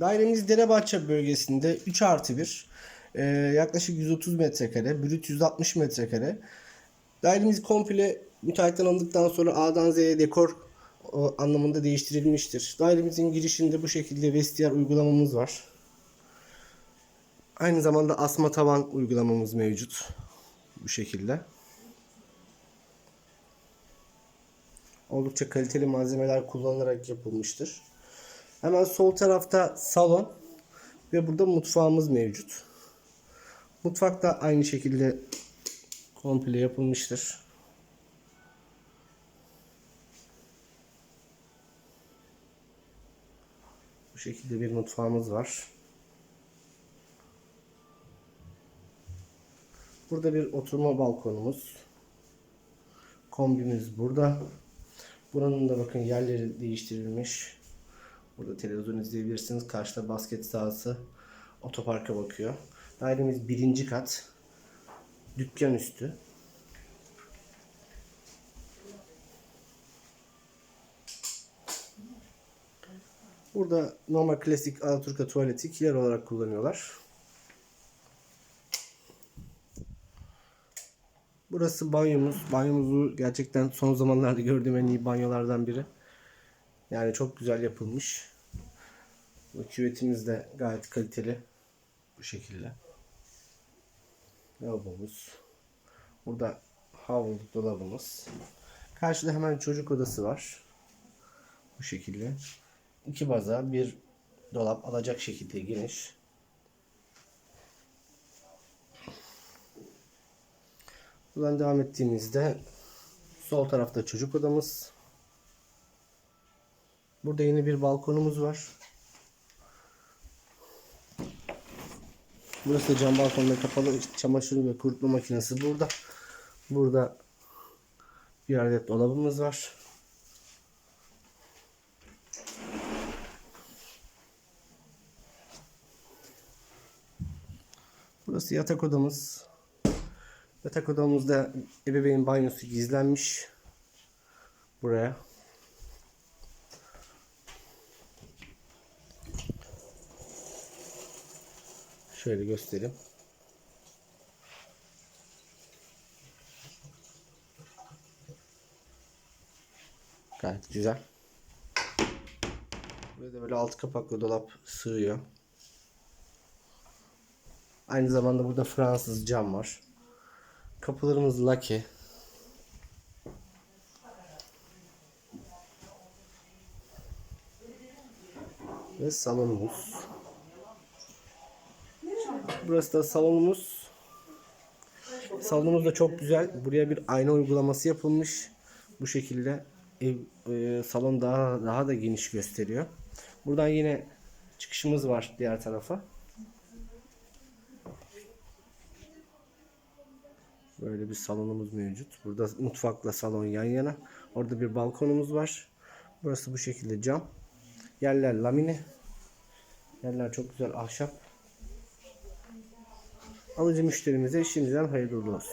Dairemiz Derebahçe bölgesinde 3 artı 1. Ee, yaklaşık 130 metrekare. Brüt 160 metrekare. Dairemiz komple müteahhitten alındıktan sonra A'dan Z'ye dekor o, anlamında değiştirilmiştir. Dairemizin girişinde bu şekilde vestiyer uygulamamız var. Aynı zamanda asma tavan uygulamamız mevcut. Bu şekilde. Oldukça kaliteli malzemeler kullanılarak yapılmıştır. Hemen sol tarafta salon ve burada mutfağımız mevcut. Mutfak da aynı şekilde komple yapılmıştır. Bu şekilde bir mutfağımız var. Burada bir oturma balkonumuz. Kombimiz burada. Buranın da bakın yerleri değiştirilmiş. Burada televizyon izleyebilirsiniz. Karşıda basket sahası otoparka bakıyor. Dairemiz birinci kat. Dükkan üstü. Burada normal klasik Alaturka tuvaleti kiler olarak kullanıyorlar. Burası banyomuz. Banyomuzu gerçekten son zamanlarda gördüğüm en iyi banyolardan biri. Yani çok güzel yapılmış. Bu küvetimiz de gayet kaliteli. Bu şekilde. Lavabomuz. Burada havlu dolabımız. Karşıda hemen çocuk odası var. Bu şekilde. İki baza bir dolap alacak şekilde geniş. Buradan devam ettiğimizde sol tarafta çocuk odamız. Burada yine bir balkonumuz var. Burası da cam balkonda kapalı çamaşır ve kurutma makinesi burada. Burada bir adet dolabımız var. Burası yatak odamız. Yatak odamızda ebeveyn banyosu gizlenmiş. Buraya. Şöyle göstereyim. Gayet güzel. Buraya da böyle alt kapaklı dolap sığıyor. Aynı zamanda burada Fransız cam var. Kapılarımız lake. Ve salonumuz. Burası da salonumuz. Salonumuz da çok güzel. Buraya bir ayna uygulaması yapılmış. Bu şekilde ev, e, salon daha daha da geniş gösteriyor. Buradan yine çıkışımız var diğer tarafa. Böyle bir salonumuz mevcut. Burada mutfakla salon yan yana. Orada bir balkonumuz var. Burası bu şekilde cam. Yerler lamine. Yerler çok güzel ahşap. Alıcı müşterimize şimdiden hayırlı olsun.